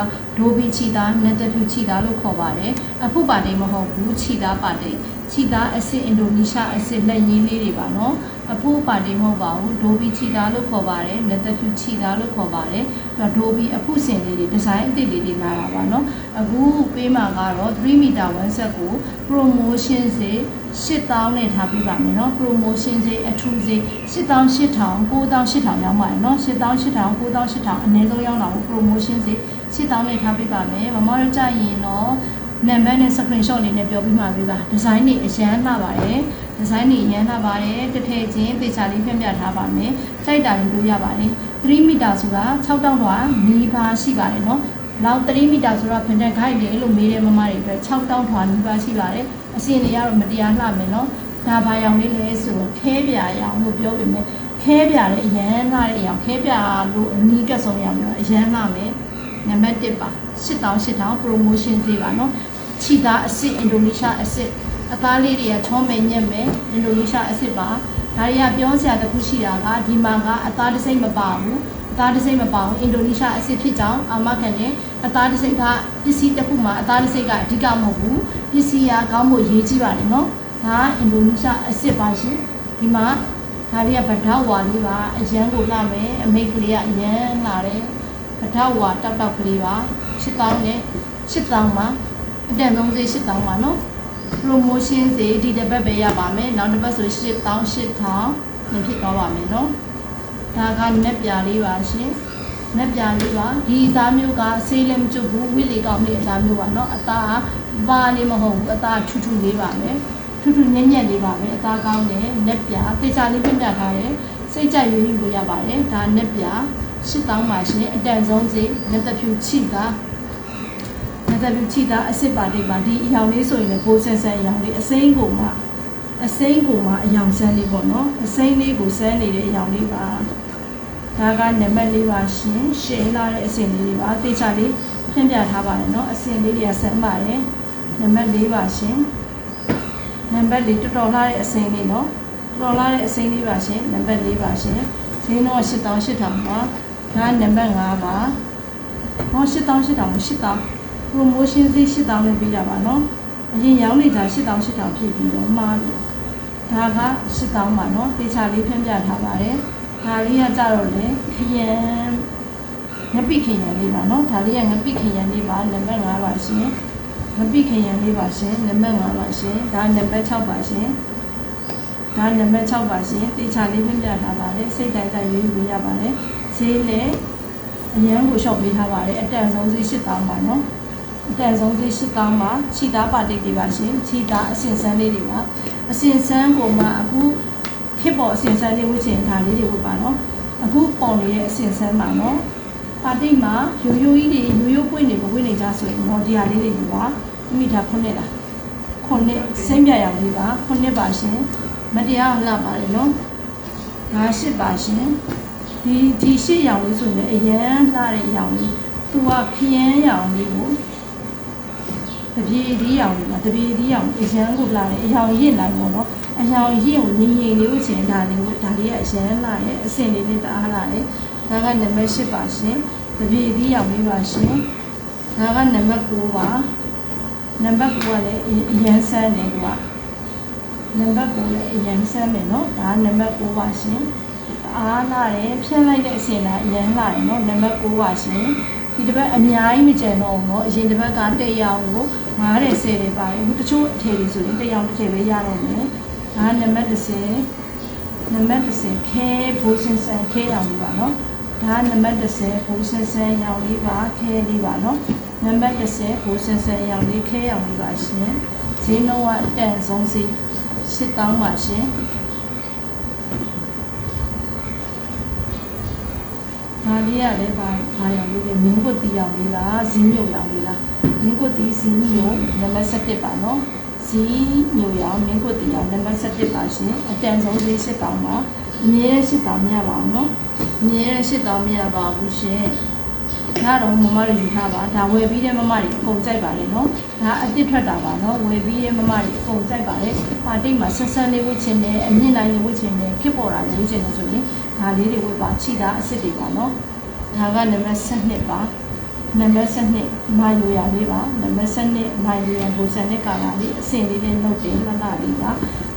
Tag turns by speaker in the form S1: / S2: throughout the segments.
S1: ကဒိုဘီချီတာနက်တဖြူချီတာလို့ခေါ်ပါတယ်အဖုပါတိတ်မဟုတ်ဘူးချီတာပါတိတ်ချီတာအစ်စ်အင်ဒိုနီးရှားအစ်စ်လက်ရင်းလေးတွေပါနော်အဖုပါတိတ်မဟုတ်ပါဘူးဒိုဘီချီတာလို့ခေါ်ပါတယ်နက်တဖြူချီတာလို့ခေါ်ပါတယ်ဒါဒိုဘီအဖုစင်လေးတွေဒီဇိုင်းအသစ်လေးတွေလာတာပါနော်အခုပေးမှာကတော့3မီတာ1ဆက်ကို promotion စေ8000နဲ့ထားပေးပါမယ်နော် promotion စေအထူးစေ8000 8000 9000 8000ရောင်းပါတယ်နော်8000 8000 9000 8000အနည်းဆုံးရောင်းတာကို promotion စေ8000 နဲ့ထားပေးပါမယ်မမတို့ကြရင်တော့နံပါတ်နဲ့ screenshot လေးနဲ့ပြောပြမှာပေးပါဒီဇိုင်းတွေအရန်လှပါတယ်ဒီဇိုင်းတွေအရန်လှပါတယ်တစ်ထည့်ချင်းပေချာလေးပြပြထားပါမယ်ကြိုက်တာယူလို့ရပါတယ်3မီတာဆိုတာ6တောင်းတော့နီးပါးရှိပါတယ်နော်နောက်3မီတာဆိုတော့ဖင်တဲ့ guide လေးလို့မေးတဲ့မမတွေအတွက်6တောင်းထွာနီးပါးရှိပါတယ်အစင်တွေကတော့မတရားလှမယ်နော်ဒါဘာရောင်လေးလဲဆိုတော့ခဲပြာရောင်လို့ပြောပေမဲ့ခဲပြာလည်းအရန်လှတဲ့အရောင်ခဲပြာလို့အနီးကပ်ဆုံးရောင်မျိုးအရန်လှမယ် နံပါတ်1ပါ8000 8000 promotion သေးပါနော်ခြိသားအစ်စ်အင်ဒိုနီးရှားအစ်စ်အသားလေးတွေကချောမယ်ညက်မယ်အင်ဒိုနီးရှားအစ်စ်ပါဒါတွေကပြောစရာတစ်ခုရှိတာကဒီမှာကအသားတစ်စိမ့်မပါဘူးအသားတစ်စိမ့်မပါဘူးအင်ဒိုနီးရှားအစ်စ်ဖြစ်ကြောင်းအာမခံတယ်အသားတစ်စိမ့်ကပစ္စည်းတစ်ခုမှာအသားတစ်စိမ့်ကအဓိကမဟုတ်ဘူးပစ္စည်းကကောင်းဖို့ရေးကြည့်ပါတယ်နော်ဒါကအင်ဒိုနီးရှားအစ်စ်ပါရှင်ဒီမှာဒါတွေကဗဒေါဝါလေးပါအရန်ကိုလှမယ်အမိတ်ကလေးကအရန်လာတယ် ဗဒေါဝါတောက်တောက်ကလေးပါ8000နဲ့8000ပါအတန်ဆုံးစေး8000ပါနော် promotion စေဒီတစ်ပတ်ပဲရပါမယ်နောက်တစ်ပတ်ဆို8000 8000နဲ့ဖြစ်သွားပါမယ်နော်ဒါကနက်ပြာလေးပါရှင်နက်ပြာလေးပါဒီအသားမျိုးကဆေးလည်းမကျွတ်ဘူးဝိလေကောင်းလေးအသားမျိုးပါနော်အသားပါလေးမဟုတ်ဘူးအသားထူးထူးလေးပါမယ်ထူးထူးညံ့ညံ့လေးပါမယ်အသားကောင်းတယ်နက်ပြာတေချာလေးပြပြထားတယ်စိတ်ကြိုက်ရွေးယူလို့ရပါတယ်ဒါနက်ပြာ 8000ပါရှင်အတန်ဆုံးစေလက်သက်ဖြူချိကလက်သက်ဖြူချိတာအစ်စ်ပါတိတ်ပါဒီအရောင်လေးဆိုရင်လည်းဘိုးဆန်းဆန်းအရောင်လေးအစိမ်းကိုမှအစိမ်းကိုမှအရောင်ဆန်းလေးပေါ့နော်အစိမ်းလေးကိုဆန်းနေတဲ့အရောင်လေးပါဒါကနံပါတ်လေးပါရှင်ရှယ်လာတဲ့အစင်လေးတွေပါတေချာလေးဖြန့်ပြထားပါတယ်နော်အစင်လေးတွေကဆန်းပါတယ်နံပါတ်လေးပါရှင်နံပါတ်လေးတော်တော်လာတဲ့အစင်လေးနော်တော်တော်လာတဲ့အစင်လေးပါရှင်နံပါတ်လေးပါရှင်ဈေးနှုန်းက8000 8000ပါ ဒါနံပါတ်5ပါဟော8000 8000 8000 promotion ဈေး8000နဲ့ပေးကြပါနော်အရင်ရောင်းနေကြ8000 8000ဖြစ်ပြီးတော့မှားလို့ဒါက8000ပါနော်တေချာလေးဖြန့်ပြထားပါတယ်ဒါလေးကကြတော့လေခရမ်းငပိခရမ်းလေးပါနော်ဒါလေးကငပိခရမ်းလေးပါနံပါတ်5ပါရှင်ငပိခရမ်းလေးပါရှင်နံပါတ်5ပါရှင်ဒါနံပါတ်6ပါရှင်ဒါနံပါတ်6ပါရှင်တေချာလေးဖြန့်ပြထားပါတယ်စိတ်တိုင်းတိုင်းရွေးယူရပါတယ် ဈေးလည်းအရန်ကိုရှော့ပေးထားပါတယ်အတန်ဆုံးဈေး8000ပါနော်အတန်ဆုံးသေးရှိကောင်းပါခြိသားပါတိတ်တွေပါရှင်ခြိသားအစင်စမ်းလေးတွေပါအစင်စမ်းကိုမှအခုခစ်ပေါ်အစင်စမ်းလေးဝှချင်ဒါလေးတွေဝှပါနော်အခုပေါ်နေတဲ့အစင်စမ်းပါနော်ပါတိတ်မှာရိုးရိုးကြီးတွေရိုးရိုးပွင့်နေပွင့်နေကြဆိုရင်တော့ဒီဟာလေးတွေယူပါမိထားခုနှစ်လားခုနှစ်စိမ့်ပြရအောင်လေးပါခုနှစ်ပါရှင်မတရားလှပါတယ်နော်ဒါရှစ်ပါရှင် ဒီဒီရှစ်ရောင်လေးဆိုရင်လည်းအရန်လှတဲ့ရောင်လေးသူကခရမ်းရောင်လေးကိုတပြေဒီရောင်လေးပါတပြေဒီရောင်အရန်ကိုလာတယ်အရောင်ရင့်လိုက်ပေါ့နော်အရောင်ရင့်ကိုငြိမ်ငြိမ်လေးကိုချင်ဒါလေးကိုဒါလေးကအရန်လာတယ်အစင်လေးနဲ့တအားလာတယ်ဒါကနံပါတ်8ပါရှင်တပြေဒီရောင်လေးပါရှင်ဒါကနံပါတ်9ပါနံပါတ်9ကလည်းအရန်ဆန်းတယ်ကွာ နံပါတ်ကိုလည်းအရင်ဆက်မယ်နော်ဒါနံပါတ်6ပါရှင်အားလာတယ်ဖြန့်လိုက်တဲ့အစဉ်တိုင်းအရင်လာတယ်နော်နံပါတ်6ပါရှင်ဒီတစ်ပတ်အများကြီးမကျန်တော့ဘူးနော်အရင်တစ်ပတ်ကတက်ရအောင်ကို9တယ်10တယ်ပါတယ်အခုတချို့အထည်တွေဆိုရင်တက်ရအောင်တစ်ထည်ပဲရတော့မယ်ဒါနံပါတ်10နံပါတ်10ခဲဘိုးစင်စံခဲအောင်လို့ပါနော်ဒါနံပါတ်10ဘိုးစင်စံရောင်လေးပါခဲလေးပါနော်နံပါတ်10ဘိုးစင်စံရောင်လေးခဲရောင်လေးပါရှင်ဈေးနှုန်းကအတန်ဆုံးဈေး 8000ပါရှင်ဒါလေးကလည်းဘာဘာရောင်လေးလဲမင်းကွတ်တီရောင်လေးလားဇင်းညိုရောင်လေးလားမင်းကွတ်တီဇင်းညိုနံပါတ်7ပါနော်ဇင်းညိုရောင်မင်းကွတ်တီရောင်နံပါတ်7ပါရှင်အတန်ဆုံးလေး7တောင်းပါအမြဲ7တောင်းမရပါဘူးနော်အမြဲ7တောင်းမရပါဘူးရှင် ဒါတော့မမတွေယူထားပါဒါဝယ်ပြီးတဲ့မမတွေအကုန်ကြိုက်ပါလေနော်ဒါအစ်စ်ထွက်တာပါနော်ဝယ်ပြီးတဲ့မမတွေအကုန်ကြိုက်ပါလေပါတိတ်မှာဆက်ဆက်လေးဝှချင်တယ်အမြင့်တိုင်းလေးဝှချင်တယ်ခစ်ပေါ်တာလေးဝှချင်တယ်ဆိုရင်ဒါလေးတွေဝှပါချိတာအစ်စ်တွေပါနော်ဒါကနံပါတ်7ပါနံပါတ်7မိုင်လိုရလေးပါနံပါတ်7မိုင်လိုရဘူဆန်နဲ့ကာလာလေးအစင်လေးလေးနှုတ်တယ်လှလှလေးပါ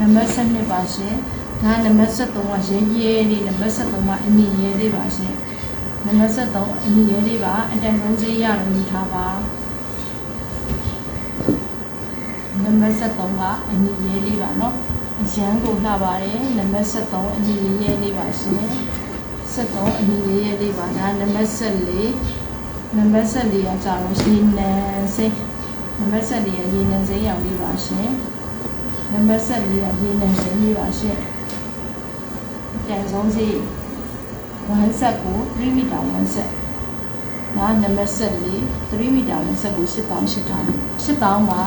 S1: နံပါတ်7ပါရှင်ဒါနံပါတ်73ကရဲရဲလေးနံပါတ်73ကအမီရဲလေးပါရှင် နံပါတ်73အမီရဲလေးပါအတန်ဆုံးစေးရလို့ယူထားပါနံပါတ်73ကအမီရဲလေးပါเนาะအရန်ကိုလှပါတယ်နံပါတ်73အမီရဲလေးပါရှင်73အမီရဲလေးပါဒါနံပါတ်74 နံပါတ်14ကကြာတော့ရေနံစိမ်းနံပါတ်14ကရေနံစိမ်းရောင်လေးပါရှင်နံပါတ်14ကရေနံစိမ်းလေးပါရှင်ပြန်ဆုံးစီ 1ဆက်ကို3မီတာ1ဆက်နာနံပါတ်14 3မီတာ1ဆက်ကို8000 8000 8000ပါ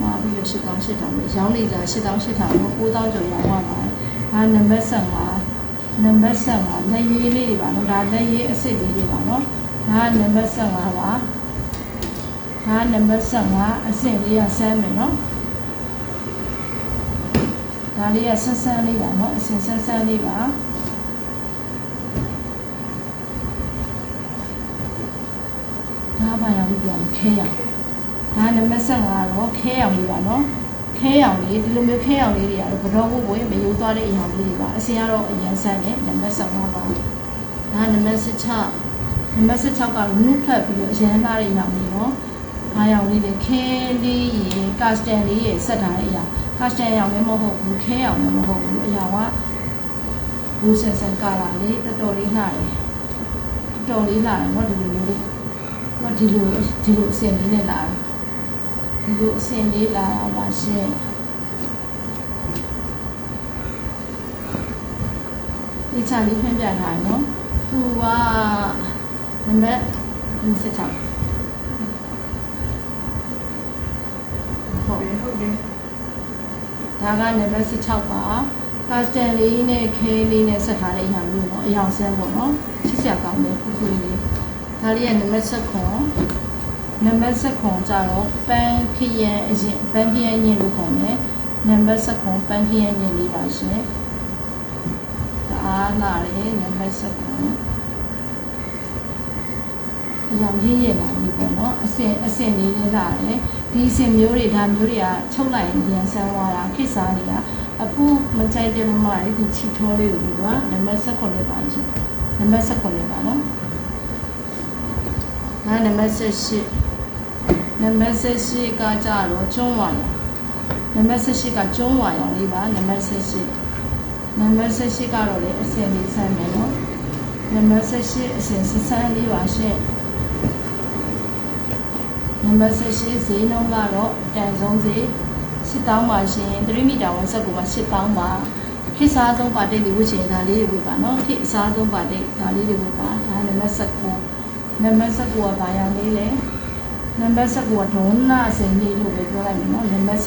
S1: နာပြီးတော့8000 8000ရောင်းလိုက်တာ8000 8000ကို9000ကျော်ရောင်းရပါတယ်ဒါနံပါတ်15နံပါတ်15လက်ရေးလေးတွေပါနော်ဒါလက်ရေးအစ်စ်လေးတွေပါနော်ဒါကနံပါတ်15ပါဒါကနံပါတ်15အဆင့်လေးကဆမ်းမယ်နော်ဒါလေးကဆက်ဆန်းလေးပါနော်အဆင့်ဆက်ဆန်းလေးပါ ဒါပါရပြီးပြန်ခဲရဒါနံပါတ်15တော့ခဲရောင်လေးပါနော်ခဲရောင်လေးဒီလိုမျိုးခဲရောင်လေးတွေကတော့ဘတော်ဘို့ဘွေမယူသွားတဲ့အရာလေးတွေပါအစင်ကတော့အရင်ဆန်းတယ်နံပါတ်15ပါဒါနံပါတ်16နံပါတ်16ကတော့နုဖက်ပြီးတော့ရမ်းသားတွေရောင်နေနော်။အားရောင်လေးတွေခဲလေးရေကတ်စတန်လေးရေဆက်ထားတဲ့အရာကတ်စတန်ရောင်လည်းမဟုတ်ဘူးခဲရောင်လည်းမဟုတ်ဘူးအရာကဘူးဆန်ဆန်ကာလာလေးတော်တော်လေးလှတယ်။တော်တော်လေးလှတယ်နော်ဒီလိုမျိုးလေး။နော် ဒီလိုဒီလိုအစင်လေးနဲ့လာတယ်။ဒီလိုအစင်လေးလာတာပါရှင်။ဒီချာလေးဖွင့်ပြထားတယ်နော်။သူက နံပါတ်26ဟုတ်
S2: ဟုတ်တယ်
S1: ဒါကနံပါတ်16ပါကာစတန်လေးနဲ့ခဲလေးနဲ့ဆက်ထားတဲ့အရာမျိုးเนาะအယောင်ဆန်းပေါ့เนาะချစ်စရာကောင်းတယ်ခုခုလေး ဒါလေးကနံပါတ်19နံပါတ်19ကြတော့ပန်းခရမ်းအရင်ပန်းခရမ်းညင်လို့ခေါ်တယ်နံပါတ်19ပန်းခရမ်းညင်လေးပါရှင်ဒါလာတယ်နံပါတ်19အရောင်ရင်းရလာပြီပေါ့နော်အစင်အစင်လေးလေးလာတယ်ဒီအစင်မျိုးတွေဒါမျိုးတွေကချုပ်လိုက်ရင်ပြန်ဆန်းသွားတာခိစားနေတာအခုမကြိုက်တဲ့မမလေးဒီချီထိုးလေးကိုကနံပါတ်16လေးပါရှင်နံပါတ်16လေးပါနော် ငါနံပါတ်18နံပါတ်18ကကြတော့ကျွန်းဝါရောင်နံပါတ်18ကကျွန်းဝါရောင်လေးပါနံပါတ်18နံပါတ်18ကတော့လေအစင်လေးဆန်းမယ်နော်နံပါတ်18အစင်ဆန်းဆန်းလေးပါရှင်နံပါတ်18ဈေးနှုန်းကတော့တန်ဆုံးဈေး8000ပါရှင်3မီတာဝန်ဆက်ကူမှာ8000ပါခေတ်စားဆုံးပါတိတ်တွေဝှချင်ဒါလေးတွေဝှပါနော်ခေတ်စားဆုံးပါတိတ်ဒါလေးတွေဝှပါဒါနံပါတ်19 နံပါတ်19ကဘာရလေးလဲနံပါတ်19ကဒေါနာအစင်လေးလို့ပဲပြောလိုက်မယ်နော်နံပါတ်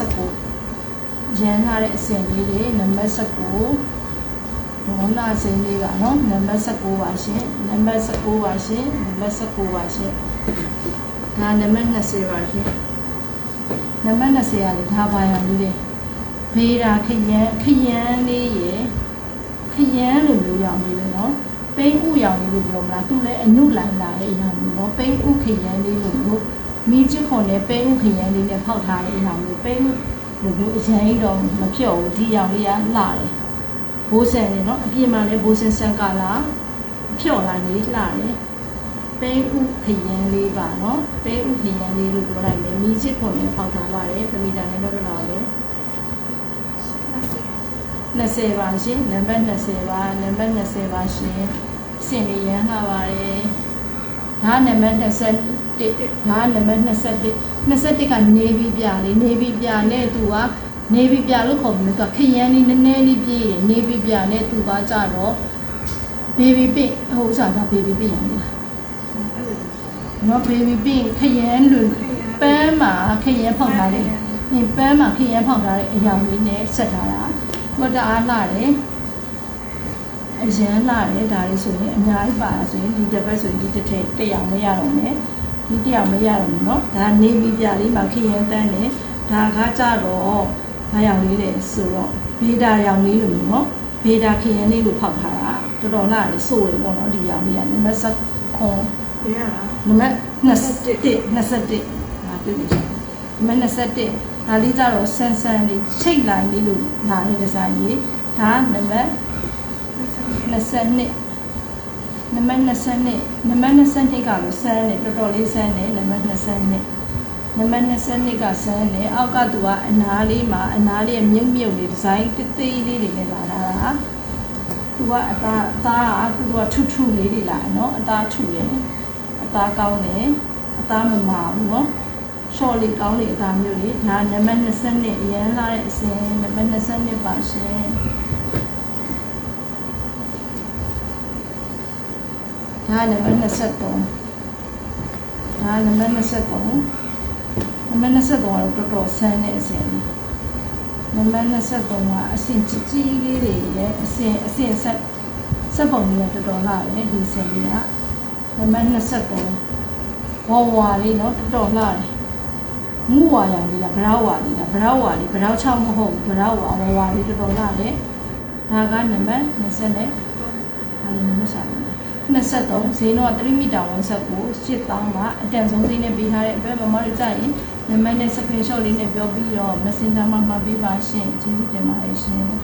S1: 19ရန်ထားတဲ့အစင်လေးတွေနံပါတ်19ဒေါနာအစင်လေးကနော်နံပါတ်19ပါရှင်နံပါတ်19ပါရှင်နံပါတ်19ပါရှင်ဒါနံပါတ်20ပါရှင်နံပါတ်20ရလေဒါပါရလေးလေဖေးတာခရမ်းခရမ်းလေးရယ်ခရမ်းလိုမျိုးရောင်လေးလေနော် ပိန်းဥရောင်လေးလို့ပြောမလားသူလည်းအနုလိုင်လာတဲ့အရာမျိုးနော်ပိန်းဥခရမ်းလေးလို့မျိုးမိချစ်ခွန်နဲ့ပိန်းဥခရမ်းလေးနဲ့ဖောက်ထားတဲ့အရာမျိုးပိန်းဥလိုမျိုးအရင်တော့မဖြော့ဘူးဒီရောင်လေးကလှတယ်ဘိုးဆန်နေနော်အပြင်မှာလည်းဘိုးဆန်ဆန်ကလာဖြော့လာနေလှတယ်ပဲဥခရမ်းလေးပါနော်ပဲဥခရမ်းလေးလို့ပြောလိုက်မယ်မိချစ်ခွန်နဲ့ဖောက်ထားပါတယ်ပမီတာနဲ့တော့ကတော့လေ 20ပါရှင်နံပါတ်20ပါနံပါတ်20ပါရှင်စင်လေးရမ်းလာပါတယ်ဒါနံပါတ်21ဒါနံပါတ်21 21ကနေပြီးပြလေးနေပြီးပြနဲ့သူကနေပြီးပြလို့ခေါ်ပြီးတော့ခရမ်းလေးနည်းနည်းလေးပြေးတယ်နေပြီးပြနဲ့သူကကြတော့ဘေဘီပင့်ဟိုဥစားကဘေဘီပင့်ရံလားနော်ဘေဘီပင့်ခရမ်းလူပန်းမှာခရမ်းဖောက်ထားတယ်။ဒီပန်းမှာခရမ်းဖောက်ထားတဲ့အရာလေးနဲ့ဆက်ထားတာ။ ကိုတအားလှတယ်။အရန်လှတယ်ဒါလေးဆိုရင်အများကြီးပါတာဆိုရင်ဒီတစ်ပတ်ဆိုရင်ဒီတစ်ထည့်တစ်ယောက်မရတော့နဲ့။ဒီတစ်ယောက်မရတော့ဘူးနော်။ဒါနေပြီးပြလေးမှာခရမ်းတန်းတယ်။ဒါကကြတော့ဘာရောင်လေးလဲဆိုတော့ဘေးတာရောင်လေးလိုမျိုးနော်။ဘေးတာခရမ်းလေးလိုဖောက်ထားတာတော်တော်လှတယ်စိုးတယ်ပေါ့နော်ဒီရောင်လေးကနံပါတ်7ခွန်
S2: ဘယ်ရလား
S1: နံပါတ်21 21ဒါတွေ့ပြီရှင် နံပါတ်21ဒါလေးကြတော့ဆန်ဆန်လေးချိတ်လိုက်လေးလို့လာတဲ့ဒီဇိုင်းကြီးဒါနံပါတ်22နံပါတ်22နံပါတ်22ကတော့ဆန်းတယ်တော်တော်လေးဆန်းတယ်နံပါတ်22နံပါတ်22ကဆန်းတယ်အောက်ကသူကအနားလေးမှာအနားလေးရဲ့မြုပ်မြုပ်လေးဒီဇိုင်းတိတိလေးတွေနဲ့လာတာကသူကအသားအသားကသူကထုထုလေးတွေလာနော်အသားထုတယ်အသားကောင်းတယ်အသားမမာဘူးနော် ရှော့လေးကောင်းလေးအသားမျိုးလေးဒါနံပါတ်22အရန်လာတဲ့အစင်နံပါတ်22ပါရှင်ဒါနံပါတ်23ဒါနံပါတ်23နံပါတ်23ကတော့တော်တော်ဆန်းတဲ့အစင်လေးနံပါတ်23ကအစင်ကြီးကြီးလေးတွေရဲ့အစင်အစင်ဆက်ဆက်ပုံလေးကတော်တော်လာတယ်ဒီစင်လေးကနံပါတ်23ဝါဝါလေးနော်တော်တော်လာတယ် ငူဝါရလေးလားဗရောင်းဝါလေးလားဗရောင်းဝါလေးဗရောင်းချောင်းမဟုတ်ဘူးဗရောင်းဝါဝါဝါလေးတော်တော်လာတယ်ဒါကနံပါတ်20နဲ့ဟာလေးနံပါတ်စာလေး23ဈေးတော့3မီတာဝန်ဆက်ကို8000ပါအတန်ဆုံးဈေးနဲ့ပေးထားတဲ့အတွက်မမတို့ကြရင်နံပါတ်နဲ့ screenshot လေးနဲ့ပြောပြီးတော့ Messenger မှာမှာပေးပါရှင်ကျေးဇူးတင်ပါတယ်ရှင်